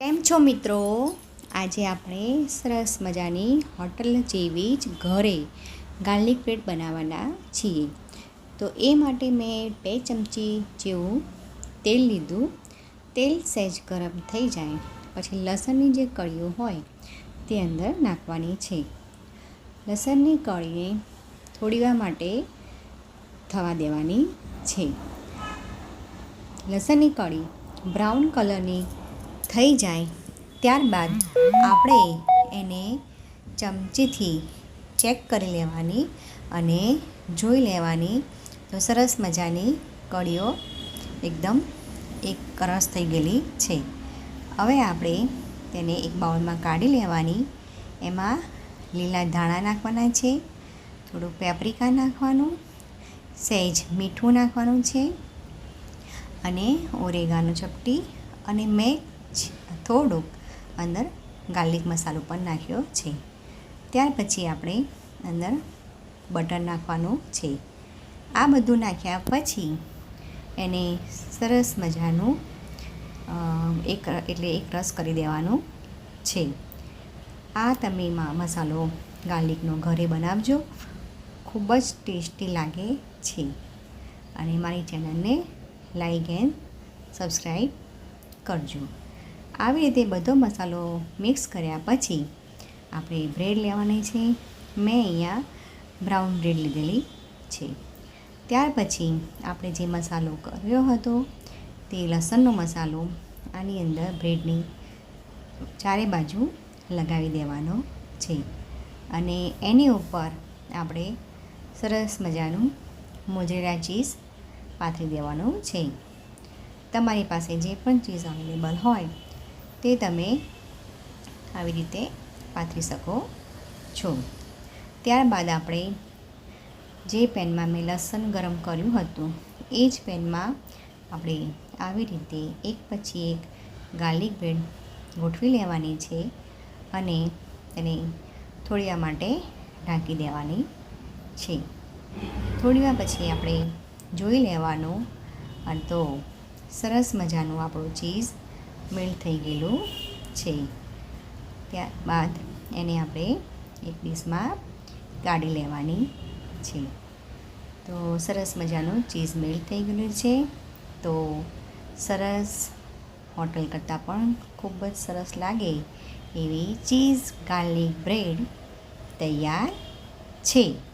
કેમ છો મિત્રો? આજે આપણે સરસ મજાની હોટલ જેવી જ ઘરે ગાર્લિક બ્રેડ બનાવવાના છીએ. તો એ માટે મેં બે ચમચી જેવું તેલ લીધું. તેલ સહેજ ગરમ થઈ જાય. પછી લસણની જે કળીઓ હોય તે અંદર નાખવાની છે. લસણની કળીને થોડીવાર માટે થવા દેવાની છે. લસણની કળી બ્રાઉન કલરની થઈ જાય, ત્યારબાદ આપણે એને ચમચીથી ચેક કરી લેવાની અને જોઈ લેવાની. તો સરસ મજાની કળીઓ એકદમ એક કરસ થઈ ગયેલી છે. હવે આપણે તેને એક બાઉલમાં કાઢી લેવાની. એમાં લીલા ધાણા નાખવાના છે, થોડું પેપ્રિકા નાખવાનું, સહેજ મીઠું નાખવાનું છે અને ઓરેગાનો ચપટી અને મેં થોડુંક અંદર ગાર્લિક મસાલો પણ નાખ્યો છે. ત્યાર પછી આપણે અંદર બટર નાખવાનું છે. આ બધું નાખ્યા પછી એને સરસ મજાનું એક એટલે એક રસ કરી દેવાનું છે. આ તમે મસાલો ગાર્લિકનો ઘરે બનાવજો. ખૂબ જ ટેસ્ટી લાગે છે. અને મારી ચેનલને લાઈક એન્ડ સબસ્ક્રાઈબ કરજો. આવી રીતે બધો મસાલો મિક્સ કર્યા પછી આપણે બ્રેડ લેવાની છે. મેં અહીંયા બ્રાઉન બ્રેડ લીધેલી છે. ત્યાર પછી આપણે જે મસાલો કર્યો હતો તે લસણનો મસાલો આની અંદર બ્રેડની ચારે બાજુ લગાવી દેવાનો છે. અને એની ઉપર આપણે સરસ મજાનું મોજેરા ચીઝ પાથરી દેવાનું છે. તમારી પાસે જે પણ ચીઝ અવેલેબલ હોય તે તમે આવી રીતે પાથરી શકો છો. ત્યારબાદ આપણે જે પેનમાં મેં લસણ ગરમ કર્યું હતું, એ જ પેનમાં આપણે આવી રીતે એક પછી એક ગાર્લિક બ્રેડ ગોઠવી લેવાની છે અને તેને થોડીવાર માટે ઢાંકી દેવાની છે. થોડીવાર પછી આપણે જોઈ લેવાનું અને તો સરસ મજાનું આપણું ચીઝ મેલ્ટ થઈ ગયેલું છે. ત્યારબાદ એને આપણે એક ડીશમાં કાઢી લેવાની છે. તો સરસ મજાનું ચીઝ મેલ્ટ થઈ ગયેલું છે. તો સરસ હોટલ કરતાં પણ ખૂબ જ સરસ લાગે એવી ચીઝ, ગાર્લિક બ્રેડ તૈયાર છે.